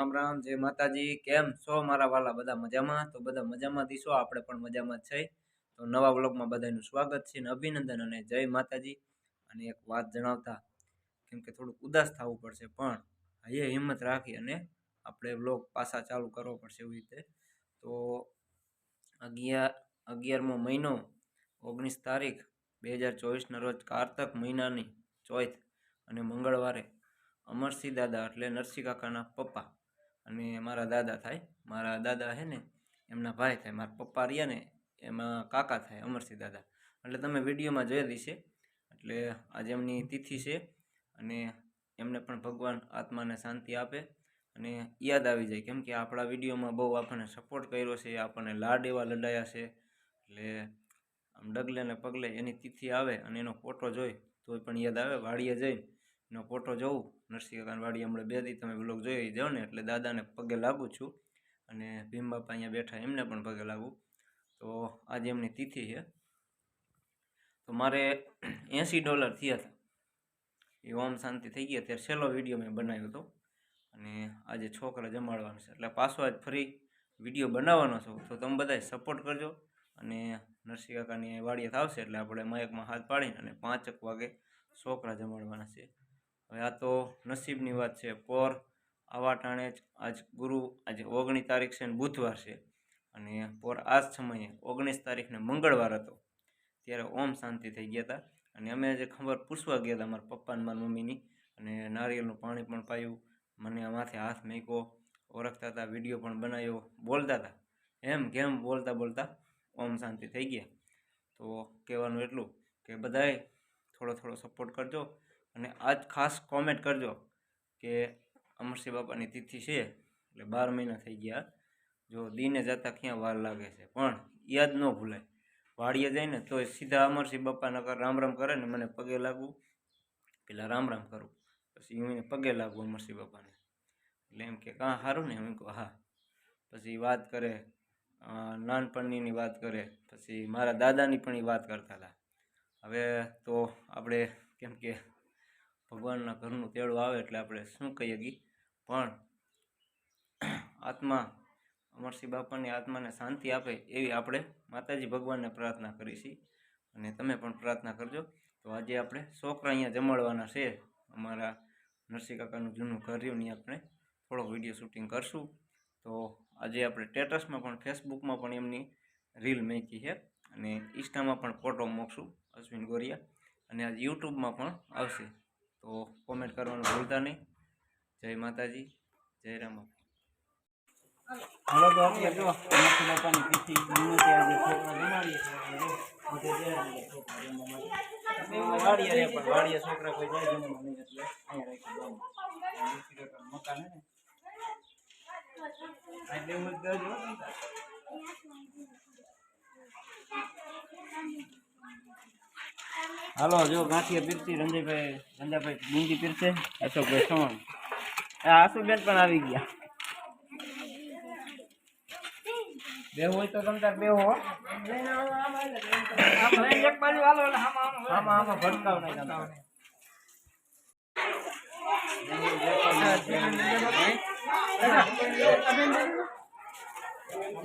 રામ રામ, જય માતાજી. કેમ છો મારા વાલા? બધા મજામાં? તો બધા મજામાં દીશો આપણે પણ મજામાં છે. તો નવા વ્લોગમાં બધાનું સ્વાગત છે અને અભિનંદન અને જય માતાજી. અને એક વાત જણાવતા, કેમ કે થોડુંક ઉદાસ થવું પડશે, પણ હૈયે હિંમત રાખી અને આપણે વ્લોગ પાછા ચાલુ કરવો પડશે એવી રીતે. તો અગિયાર અગિયારમો મહિનો, ઓગણીસ તારીખ, બે હજાર ચોવીસના રોજ કારતક મહિનાની ચોથ અને મંગળવારે અમરસિંહ દાદા એટલે નરસિંહ કાકાના પપ્પા અને મારા દાદા થાય. મારા દાદા છે ને, એમના ભાઈ થાય. મારા પપ્પા રહ્યા ને, એમાં કાકા થાય, અમરસિંહ દાદા. એટલે તમે વિડીયોમાં જોયેલી છે. એટલે આજે એમની તિથિ છે અને એમને પણ ભગવાન આત્માને શાંતિ આપે અને યાદ આવી જાય. કેમ કે આપણા વિડીયોમાં બહુ આપણને સપોર્ટ કર્યો છે, આપણને લાડ એવા લડાયા છે. એટલે આમ ડગલે ને પગલે એની તિથિ આવે અને એનો ફોટો જોઈ, તોય પણ યાદ આવે, વાડીએ જઈને. એનો ફોટો જોઉં. નરસિંહ કાકાની વાડી હમણાં બે દી તમે બ્લોગ જોઈ જાઓ ને એટલે દાદાને પગે લાગું છું અને ભીમ બાપા અહીંયા બેઠા એમને પણ પગે લાગું. તો આજે એમની તિથિ છે. તો મારે એંસી ડોલર થયા હતા. એ ઓમ શાંતિ થઈ ગયા. ત્યારે છેલ્લો વીડિયો મેં બનાવ્યો હતો. અને આજે છોકરા જમાડવાનો છે. એટલે પાછો આજ ફરી વીડિયો બનાવવાનો છું. તો તમે બધાય સપોર્ટ કરજો. અને નરસિંહ કાકાની વાડીએ થાવશે એટલે આપણે માયકમાં હાથ પાડીને અને પાંચક વાગે છોકરા જમાડવાના છે. હવે આ તો નસીબની વાત છે. પોર આવા ટાણે જ આજ ગુરુ, આજે ઓગણીસ તારીખ છે ને બુધવાર છે. અને પોર આ જ સમયે ઓગણીસ તારીખને મંગળવાર હતો. ત્યારે ઓમ શાંતિ થઈ ગયા હતા અને અમે જે ખબર પૂછવા ગયા હતા મારા પપ્પા અને મમ્મીની. અને નારિયેળનું પાણી પણ પાયું. મને માથે હાથ મૂક્યો. ઓળખતા હતા વીડિયો પણ બનાવ્યો. બોલતા હતા એમ કેમ બોલતા બોલતા ઓમ શાંતિ થઈ ગયા. તો કહેવાનું એટલું કે બધાએ થોડો થોડો સપોર્ટ કરજો. અને આજ ખાસ કોમેન્ટ કરજો કે અમરસિંહ બાપાની તિથિ છે, એટલે બાર મહિના થઈ ગયા. જો દીને જતાં ક્યાં વાર લાગે છે? પણ યાદ ન ભૂલાય. વાડીએ જાય ને તો સીધા અમરસિંહ બાપાના રામ રામ કરે ને મને પગે લાગવું. પેલા રામ રામ કરું. પછી હું એને પગે લાગવું અમરસિંહ બાપાને. એટલે એમ કે કાં સારું ને? એમ કહું, હા. પછી વાત કરે નાનપણની વાત કરે. પછી મારા દાદાની પણ એ વાત કરતા હતા. હવે તો આપણે કેમ કે ભગવાનના ઘરનું તેડું આવે એટલે આપણે શું કહીએ કી? પણ આત્મા અમરસિંહ બાપાની આત્માને શાંતિ આપે એવી આપણે માતાજી ભગવાનને પ્રાર્થના કરીશી અને તમે પણ પ્રાર્થના કરજો. તો આજે આપણે છોકરા અહીંયા જમાડવાના છે. અમારા નરસિંહ કાકાનું જૂનું ઘર રહ્યું ત્યાં આપણે થોડોક વીડિયો શૂટિંગ કરશું. તો આજે આપણે સ્ટેટસમાં પણ ફેસબુકમાં પણ એમની રીલ મૂકી છે. અને ઇન્સ્ટામાં પણ ફોટો મૂકશું અશ્વિન ગોરિયા. અને આજે યુટ્યુબમાં પણ આવશે. તો કોમેન્ટ કરવાનું ભૂલતા નહીં. જય માતાજી જય રામ છોકરા કોઈ જાય મકાન હો તમતાર. હાલો જો ગાંઠિયા પીરસી રંજયભાઈ રંજાભાઈ બુંદી પીરસે અશોકભાઈ સવણ આ આસુબેન પણ આવી ગયા. બેહવું હોય તો તમતાર બેહો હો. એક બાજુ હાલો એટલે આમાં આમાં આમાં ભટકાવ નહીં તમે.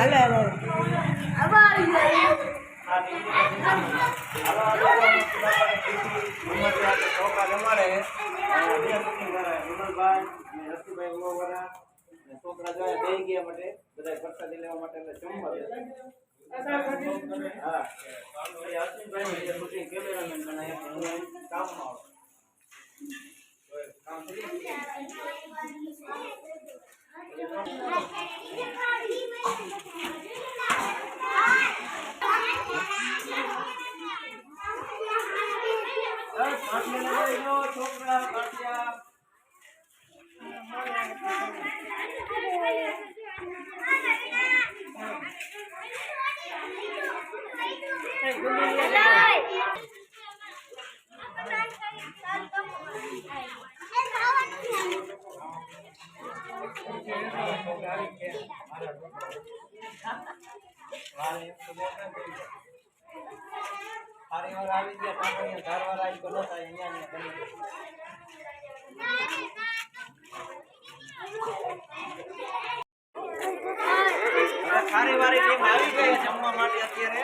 ગયું હાલા છોકરા જમાડે બે બુકિંગ કરાય વિમલભાઈ અને રસીભાઈ ઉમાવાળા અને છોકરા જાય બે ગયા માટે બધા પ્રસાદી લેવા માટે એટલે જમવા બેસે. હા એ અશ્વિનભાઈ જે શૂટિંગ કેમેરામેન બનાવે છે, હું અહીં કામમાં આવું. કામ થઈ ગયું? બસ, પાટલી લગાવી દો, છોકરા પાટિયા સારી વાર આવી ગયા ધારવાર આવી તો નતા અહીંયા બની ગયા અરે વારી ટીમ આવી ગઈ જમવા માટે અત્યારે.